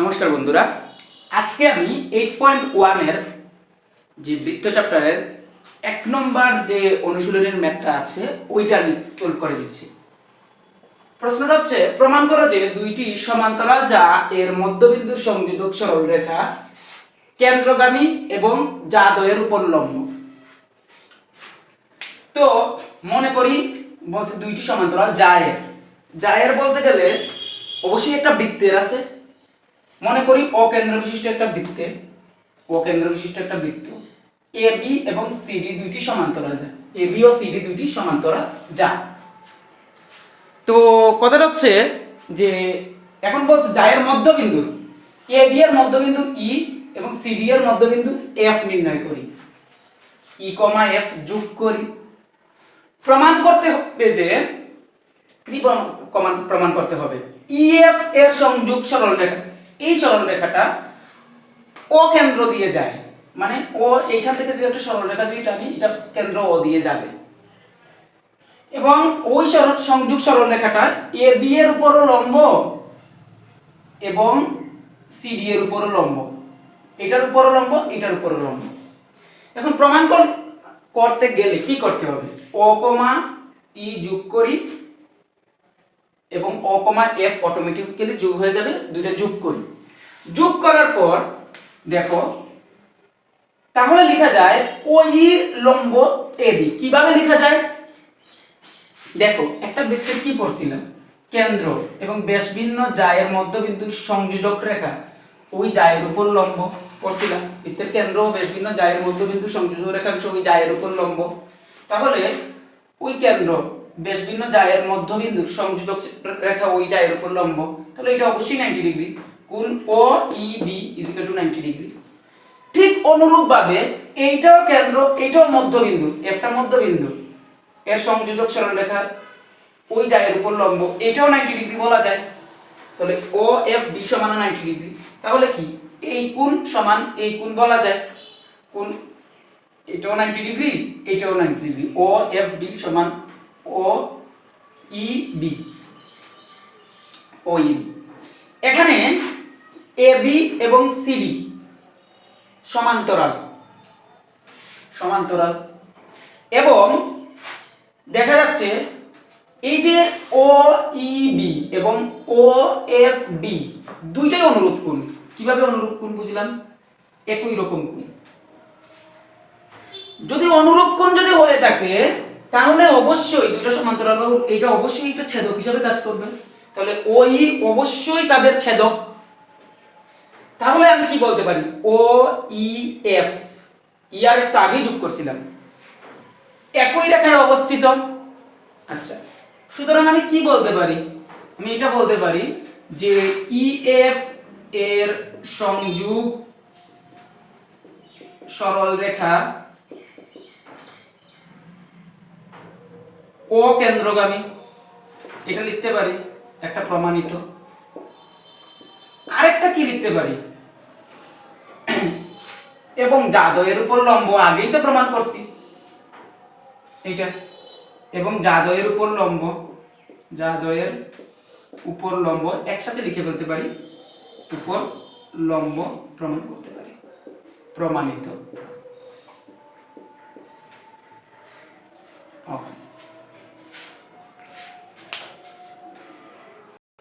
নমস্কার বন্ধুরা। আজকে আমি এইট পয়েন্ট ওয়ানের যে বৃত্ত চ্যাপ্টারের এক নম্বর যে অনুশীলনের ম্যাথটা আছে, ওইটা আমি সলভ করে দিচ্ছি। প্রশ্নটা হচ্ছে, প্রমাণ করো যে দুইটি সমান্তরাল যা এর মধ্যবিন্দুর সংযোজক সরলরেখা কেন্দ্রগামী এবং যা দ্বয়ের উপর লম্ব। তো মনে করি বলছে দুইটি সমান্তরাল জায়ের জায়ের বলতে গেলে অবশ্যই একটা বৃত্তের আছে মনে করি অকেন্দ্র বিশিষ্ট একটা বৃত্তে অকেন্দ্র বিশিষ্ট একটা বৃত্ত, এ, বি এবং সিডি দুইটি সমান্তরাল যা এ, বি ও সিডি দুইটি সমান্তরাল যা তো কথাটা হচ্ছে যে, এখন বলছে জায়ের মধ্যবিন্দু, এ, বি এর মধ্যবিন্দু ই এবং সিডি এর মধ্যবিন্দু এফ নির্ণয় করি। ই কমা এফ যোগ করি। প্রমাণ করতে হবে যে, কি প্রমাণ- প্রমাণ- প্রমাণ করতে হবে। ইএফ এর সংযোগ সরলরেখা এই সরলরেখাটা ও কেন্দ্র দিয়ে যায়। মানে ও এইখান থেকে যে একটা সরলরেখা যদি টানি, এটা কেন্দ্র ও দিয়ে যাবে। এবং ওই সংযোগ সরলরেখাটা এ বি এর উপরও লম্ব এবং সিডি এর উপরও লম্ব। এটার উপরও লম্ব, এটার উপরও লম্ব। এখন প্রমাণ করতে গেলে কি করতে হবে? ও কমা ই যোগ করি এবং ও কমা এফ অটোমেটিক্যালি যোগ হয়ে যাবে, দুইটা যোগ করি। যোগ করার পর, দেখো, তাহলে লেখা যায় ওই লম্ব এ বি। কীভাবে লেখা যায়? দেখো, একটা বৃত্তের কি পড়ছিলাম? কেন্দ্র এবং ব্যাসভিন্ন জায়ের মধ্যবিন্দুর সংযোজক রেখা। ওই জায়ের উপর লম্ব পড়ছিলাম। বৃত্তের কেন্দ্র ও ব্যাসভিন্ন জায়ের মধ্যবিন্দু সংযোজক রেখাংশ ওই জায়ের উপর লম্ব। তাহলে ওই কেন্দ্র ব্যাসভিন্ন জায়ের মধ্যবিন্দুর সংযোজক রেখা ওই জায়ের উপর লম্ব। তাহলে এটা অবশ্যই নাইনটি ডিগ্রি কোণ O E B is equal to ninety degree ঠিক অনুরূপভাবে এইটাও কেন্দ্র, এইটাও মধ্যবিন্দু একটা মধ্যবিন্দু এর সংযোজক সরলরেখা ওই জায়ের উপর লম্ব, এটাও নাইনটি ডিগ্রি বলা যায়। তাহলে ও এফ ডি সমান নাইনটি ডিগ্রি তাহলে কি? এই কোণ সমান এই কোণ বলা যায়। কোণ, এটাও নাইনটি ডিগ্রি এটাও ninety degree O F D সমান O, E, B. O, E, B. এখানে এ, বি এবং সি সিডি সমান্তরাল। সমান্তরাল। এবং দেখা যাচ্ছে এই যে ও, ই, বি এবং ও, এফ, ডি দুইটাই অনুরূপ কোণ। কীভাবে অনুরূপ কোণ বুঝলাম? একই রকম কোণ। যদি অনুরূপ কোণ যদি হয়ে থাকে তাহলে অবশ্যই দুটো সমান্তরাল বা এটা অবশ্যই একটা ছেদক হিসাবে কাজ করবে। তাহলে ওই অবশ্যই তাদের ছেদক। তাহলে আমি কি বলতে পারি? ও, ই, এফ। ই আর এফ তো আগেই যোগ করছিলাম। একই রেখায় অবস্থিত। আচ্ছা সুতরাং আমি কি বলতে পারি? আমি এটা বলতে পারি যে ই, এফ এর সংযোগ সরল রেখা কেন্দ্রগামী। এটা লিখতে পারি, একটা প্রমাণিত। আরেকটা কি লিখতে পারি? এবং জাদয়ের উপর লম্ব, আগেই তো প্রমাণ করছি। এইটা। এবং জাদয়ের উপর লম্ব জাদয়ের উপর লম্ব একসাথে লিখে ফেলতে পারি। উপর লম্ব প্রমাণ করতে পারি। প্রমাণিত। Okay.